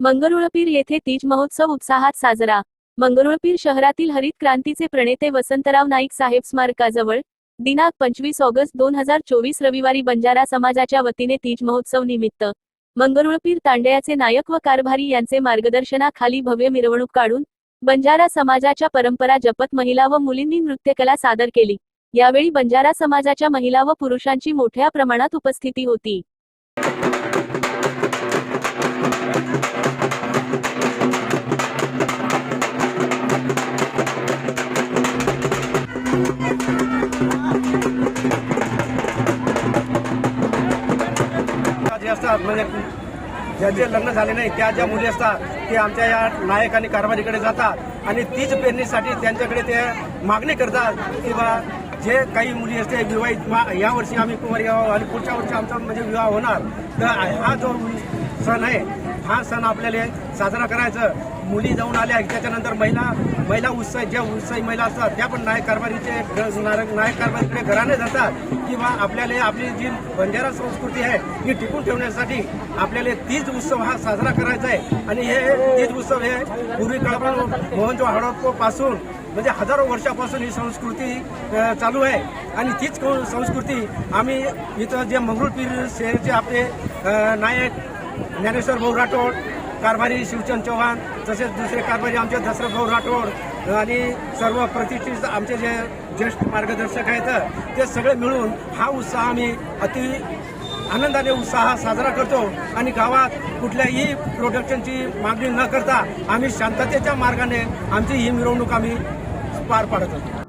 मंगरुळपीर येथे तीज महोत्सव उत्साहात साजरा. मंगरुळपीर शहरातील हरित क्रांतीचे प्रणेते वसंतराव नाईक साहेब स्मारकाजवळ दिनांक पंचवीस ऑगस्ट दोन हजार चोवीस रविवारी बंजारा समाजाच्या वतीने तीज महोत्सव निमित्त मंगरुळपीर तांड्याचे नायक व कारभारी यांचे मार्गदर्शनाखाली भव्य मिरवणूक काढून बंजारा समाजाच्या परंपरा जपत महिला व मुलींनी नृत्यकला सादर केली. यावेळी बंजारा समाजाच्या महिला व पुरुषांची मोठ्या प्रमाणात उपस्थिती होती. असतात म्हणजे ज्याचे लग्न झाले नाही त्या ज्या मुली असतात ते आमच्या या नायक आणि कारभारीकडे जातात आणि तीच पेरणीसाठी त्यांच्याकडे ते मागणी करतात किंवा जे काही मुली असते विवाहित मा- या वर्षी आम्ही कुमार आणि पुढच्या वर्षी आमचा म्हणजे विवाह होणार. तर हा जो सण आहे हा सण आपल्याला साजरा करायचं. मुली जाऊन आल्या त्याच्यानंतर महिला महिला उत्साह ज्या उत्साही महिला असतात त्या पण नायक कारभारीचे नायक कारभारीकडे घराने जातात. किंवा आपल्याला आपली जी बंजारा संस्कृती आहे ही टिकून ठेवण्यासाठी आपल्याला तीज उत्सव हा साजरा करायचा आहे. आणि हे तीज उत्सव हे पूर्वी काळापासून मोहनजो हडप्पा पासून म्हणजे हजारो वर्षापासून ही संस्कृती चालू आहे. आणि तीच संस्कृती आम्ही इथं जे मंगरुळपीर शहरचे आपले नायक ज्ञानेश्वर भाऊ राठोड कारभारी शिवचंद चव्हाण तसेच दुसरे कारभारी आमचे दसरथ भाऊ राठोड आणि सर्व प्रतिष्ठित आमचे जे ज्येष्ठ मार्गदर्शक आहेत ते सगळे मिळून हा उत्साह आम्ही अति आनंदाने उत्साह साजरा करतो. आणि गावात कुठल्याही प्रोडक्शनची मागणी न करता आम्ही शांततेच्या मार्गाने आमची ही मिरवणूक आम्ही पार पाडत असतो.